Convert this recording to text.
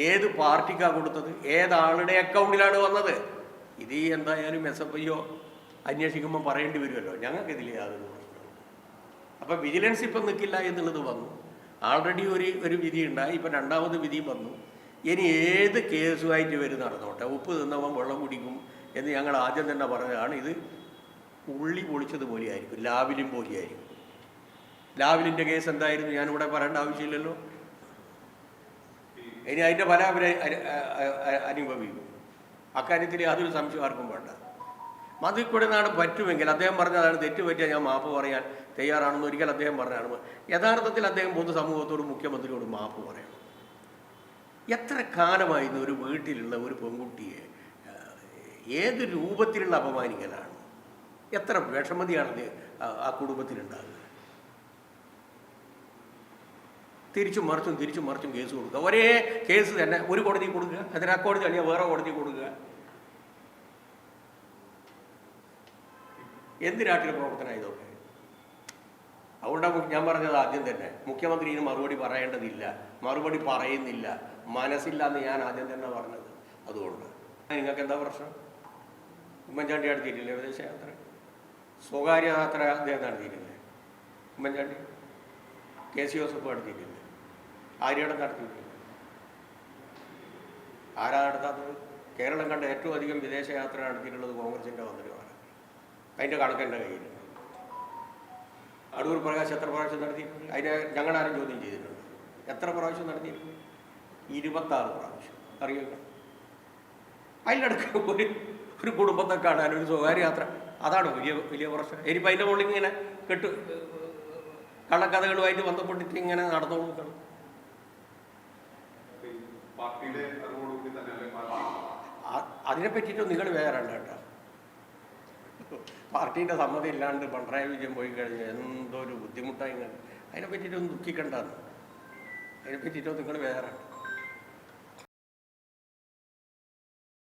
ഏത് പാർട്ടിക്കാണ് കൊടുത്തത്? ഏതാളുടെ അക്കൗണ്ടിലാണ് വന്നത്? ഇത് എന്തായാലും എസ് എഫ് ഐയോ അന്വേഷിക്കുമ്പോൾ പറയേണ്ടി വരുമല്ലോ. ഞങ്ങൾക്കിതിൽ യാതൊരു അപ്പം വിജിലൻസ് ഇപ്പം നിൽക്കില്ല എന്നുള്ളത് വന്നു. ആൾറെഡി ഒരു ഒരു വിധി ഉണ്ടായി. ഇപ്പം രണ്ടാമത് വിധി വന്നു. ഇനി ഏത് കേസുമായിട്ട് വരും നടന്നോട്ടെ? ഉപ്പ് തിന്നവൻ വെള്ളം കുടിക്കും എന്ന് ഞങ്ങൾ ആദ്യം തന്നെ പറഞ്ഞതാണ്. ഇത് ഉള്ളി പൊളിച്ചതുപോലെയായിരിക്കും. ലാവിലും പോലെയായിരിക്കും. ലാവിലിന്റെ കേസ് എന്തായിരുന്നു? ഞാനിവിടെ പറയേണ്ട ആവശ്യമില്ലല്ലോ. ഇനി അതിന്റെ ഫലം അവർ അനുഭവിക്കും. അക്കാര്യത്തിൽ യാതൊരു സംശയം ആർക്കും വേണ്ട. മതിക്കൂടെ നാട് പറ്റുമെങ്കിൽ അദ്ദേഹം പറഞ്ഞതാണ് തെറ്റുപറ്റിയാൽ ഞാൻ മാപ്പ് പറയാൻ തയ്യാറാണെന്ന് ഒരിക്കൽ അദ്ദേഹം പറഞ്ഞാണ്. യഥാർത്ഥത്തിൽ അദ്ദേഹം പൊതു സമൂഹത്തോടും മുഖ്യമന്ത്രിയോടും മാപ്പ് പറയണം. എത്ര കാലമായിരുന്നു ഒരു വീട്ടിലുള്ള ഒരു പെൺകുട്ടിയെ ഏത് രൂപത്തിലുള്ള അപമാനിക്കലാണ്? എത്ര വിഷമതിയാണ് ആ- ആ തിരിച്ചും മറിച്ചും തിരിച്ചും മറിച്ചും കേസ് കൊടുക്കുക. ഒരേ കേസ് തന്നെ ഒരു കോടതി കൊടുക്കുക. അതിന് ആ കോടതി അല്ലെങ്കിൽ വേറെ കോടതി കൊടുക്കുക. എന്ത് രാഷ്ട്രീയ പ്രവർത്തനം ഇതൊക്കെ അതുകൊണ്ടാണ് ഞാൻ പറഞ്ഞത് ആദ്യം തന്നെ. മുഖ്യമന്ത്രി ഇതിന് മറുപടി പറയേണ്ടതില്ല. മറുപടി പറയുന്നില്ല. മനസ്സില്ല എന്ന് ഞാൻ ആദ്യം തന്നെ പറഞ്ഞത് അതുകൊണ്ട്. നിങ്ങൾക്ക് എന്താ പ്രശ്നം? ഉമ്മൻചാണ്ടി നടത്തിയിട്ടില്ലേ വിദേശയാത്ര സ്വകാര്യ യാത്ര അദ്ദേഹം നടത്തിയിട്ടില്ലേ? ഉമ്മൻചാണ്ടി? കെ സി ജോസഫ് നടത്തിയിട്ടില്ല ആര്യടം നടത്തിയിട്ടില്ല ആരാ നടത്താത്തത്? കേരളം കണ്ട ഏറ്റവും അധികം വിദേശയാത്ര നടത്തിയിട്ടുള്ളത് കോൺഗ്രസിന്റെ മന്ത്രിമാരാണ്. അതിന്റെ കണക്ക് എന്റെ കയ്യിലുണ്ട്. അടൂർ പ്രകാശ് എത്ര പ്രാവശ്യം നടത്തിയിട്ടുണ്ട് അതിനെ ഞങ്ങളാരും ചോദ്യം ചെയ്തിട്ടുണ്ട് എത്ര പ്രാവശ്യം നടത്തിയിട്ടുണ്ട് ഇരുപത്താറ് പ്രാവശ്യം. അറിയുക അതിലടക്ക് ഒരു ഒരു കുടുംബത്തെ കാണാൻ ഒരു സ്വകാര്യ യാത്ര. അതാണ് വലിയ വലിയ പ്രശ്നം. ഇനിയിപ്പോൾ അതിന്റെ മുകളിൽ ഇങ്ങനെ കെട്ട് കള്ളക്കഥകളുമായിട്ട് ബന്ധപ്പെട്ടിട്ട് ഇങ്ങനെ നടന്നു കൊടുക്കണം അതിനെ പറ്റിയിട്ട് നിങ്ങൾ വേറെ കേട്ടോ. പാർട്ടിയുടെ സമ്മതി ഇല്ലാണ്ട് പിണറായി വിജയൻ പോയി കഴിഞ്ഞാൽ എന്തോ ഒരു ബുദ്ധിമുട്ടായി അതിനെ പറ്റിയിട്ടൊന്ന് ദുഃഖിക്കണ്ടെന്ന്. അതിനെ പറ്റിയിട്ടോ നിങ്ങൾ വേറെ.